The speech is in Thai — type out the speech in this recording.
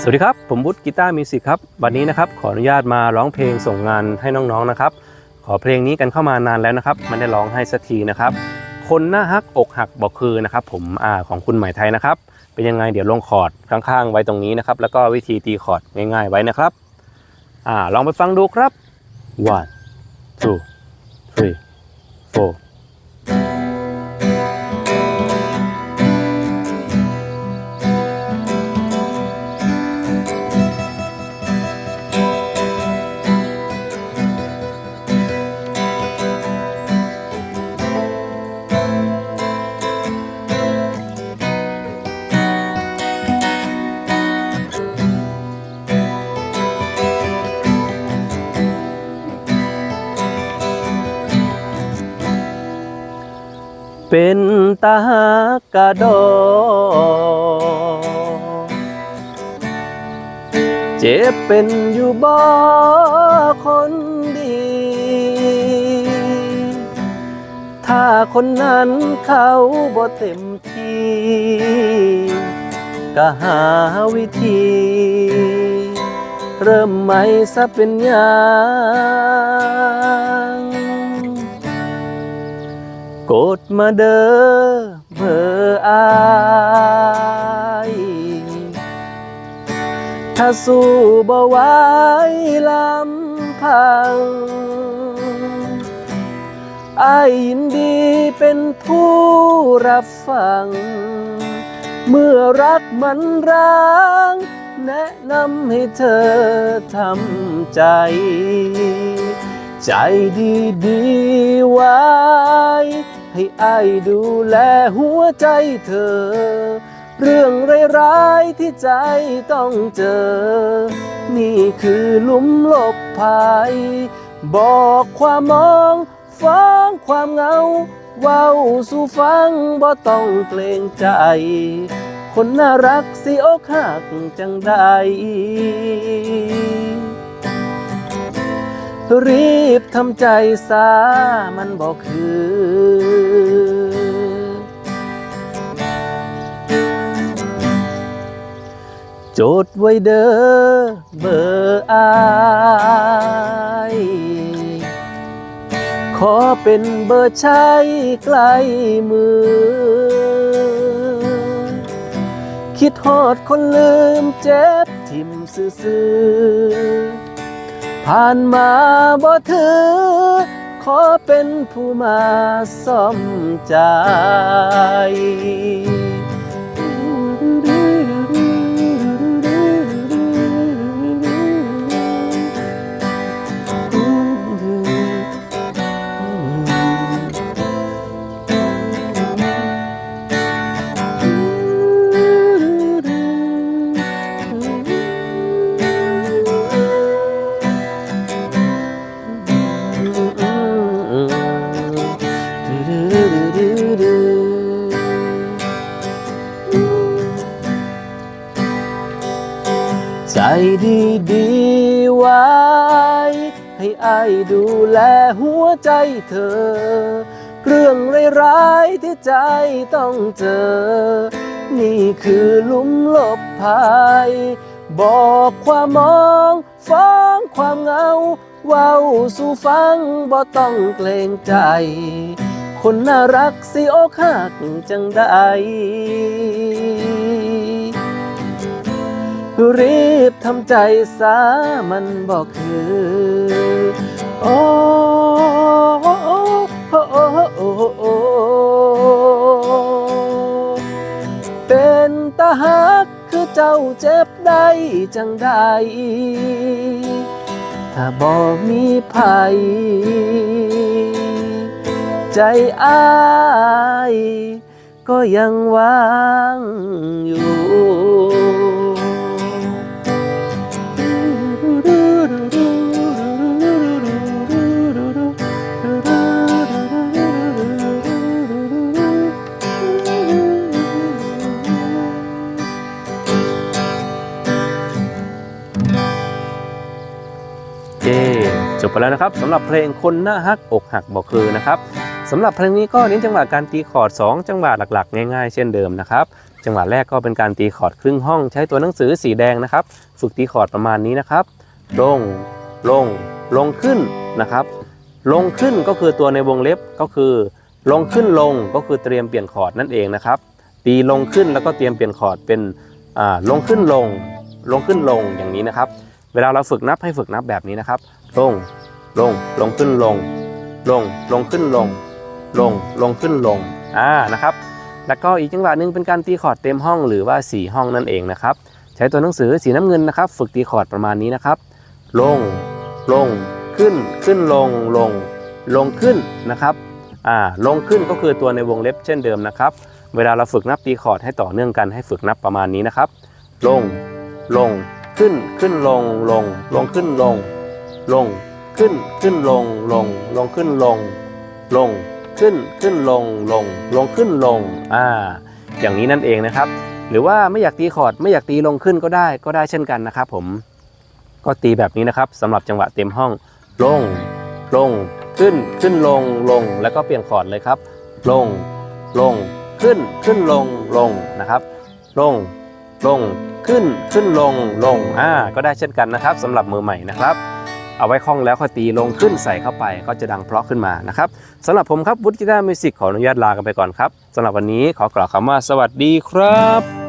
สวัสดีครับ ผมวุฒิกีตาร์มิวสิกครับ วันนี้นะครับขออนุญาตมาร้องเพลงส่งงานให้น้องๆนะครับ ขอเพลงนี้กันเข้ามานานแล้วนะครับไม่ได้ร้องให้สักทีนะครับ คนหน้าฮักอกหักบอกคือนะครับผมอ่าของคุณหมายไทยนะครับ เป็นยังไงเดี๋ยวลงคอร์ดข้างๆ ไว้ตรงนี้นะครับ แล้วก็วิธีตีคอร์ดง่ายๆไว้นะครับอ่าลองไปฟังดูครับ one two three four เป็นตากกะดอเจ็บเป็นอยู่บ่คนดี ถ้าคนนั้นเขาบ่เต็มที่ ก็หาวิธี เริ่มใหม่ซะเป็นยา กดมาเด้อเบอร์อายถ้าสู้บ่ไหวลำพังอายยินดีเป็นผู้รับฟัง เมื่อรักมันร้างแนะนำให้เธอทำใจ ใจดีดีไว้ ให้อายดูแลหัวใจเธอ เรื่องร้ายๆที่ใจต้องเจอ นี่คือลุมหลบภัย บอกความมองฟ้องความเหงา เว้าสู่ฟังบ่ต้องเกรงใจ คนน่ารักสิอกหักจังใดรีบทำใจสามันบอกคือ จทย์ไว้เด้อเบอร์อายขอเป็นเบอร์ใช้ใกล้มือ คิดฮอดคนลืมเจ็บทิมซื่อๆผ่านมาบ่ถือ ขอเป็นผู้มาซ่อมใจ ดีดีๆไว้ ให้อายดูแลหัวใจเธอ เรื่องร้ายๆที่ใจต้องเจอ นี่คือลุมหลบภัย บอกความมองฟ้องความเหงา เว้าสู่ฟังบ่ต้องเกรงใจ คนน่ารักสิอกหักจังได้ รีบทำใจสามันบอกคือ โอ้โอ้โอ้โอ้โอ้โอ้เป็นตาหักคือเจ้าเจ็บได้จังใดถ้าบอกมีภัย ใจอายก็ยังว่างอยู่ ไปแล้วนะครับสำหรับเพลงคนหน้าฮักอกหักบอกคือนะครับสำหรับเพลงนี้ก็เน้นจังหวะการตีคอร์ด2 จังหวะหลักๆ ง่ายๆ เช่นเดิมนะครับจังหวะแรกก็เป็นการตีคอร์ดครึ่งห้องใช้ตัวหนังสือสีแดงนะครับ ฝึกตีคอร์ดประมาณนี้นะครับ ลง ลง ลงขึ้นนะครับ ลงขึ้นก็คือตัวในวงเล็บก็คือ ลงขึ้นลงก็คือเตรียมเปลี่ยนคอร์ดนั่นเองนะครับ ตีลงขึ้นแล้วก็เตรียมเปลี่ยนคอร์ดเป็นอ่าลงขึ้นลง ลงขึ้นลงอย่างนี้นะครับ เวลาเราฝึกนับให้ฝึกนับแบบนี้นะครับ ลง ลง ลงขึ้นลง ลง ลงขึ้นลง ลง ลงขึ้นลง อ่า นะครับ แล้วก็อีกจังหวะหนึ่งเป็นการตีคอร์ดเต็มห้องหรือว่า 4 ห้องนั่นเองนะครับ ใช้ตัวหนังสือสีน้ำเงินนะครับ ฝึกตีคอร์ดประมาณนี้นะครับ ลง ลง ขึ้น ขึ้นลง ลง ลงขึ้นนะครับ อ่า ลงขึ้นก็คือตัวในวงเล็บเช่นเดิมนะครับ เวลาเราฝึกนับตีคอร์ดให้ต่อเนื่องกันให้ฝึกนับประมาณนี้นะครับ ลง ลง ขึ้นขึ้นลงลงลงขึ้นลง ลงขึ้นขึ้นลงลงลงขึ้นลง ลงขึ้นขึ้นลงลงลงขึ้นลงอ่าอย่างนี้นั่นเองนะครับ หรือว่าไม่อยากตีคอร์ดไม่อยากตีลงขึ้นก็ได้ก็ได้เช่นกันนะครับผมก็ตีแบบนี้นะครับสำหรับจังหวะเต็มห้อง ลง ลง ขึ้นขึ้นลงลงแล้วก็เปลี่ยนคอร์ดเลยครับ ลง ลง ขึ้นขึ้นลงลงนะครับ ลง ลงขึ้นขึ้นลงลงอ่าก็ได้เช่นกันนะครับสำหรับมือใหม่นะครับ เอาไว้คล่องแล้วค่อยตีลงขึ้นใส่เข้าไป ก็จะดังเพราะขึ้นมานะครับสำหรับผมครับวุฒิกีตาร์มิวสิกขออนุญาตลากันไปก่อนครับสำหรับวันนี้ขอกล่าวคำว่าสวัสดีครับ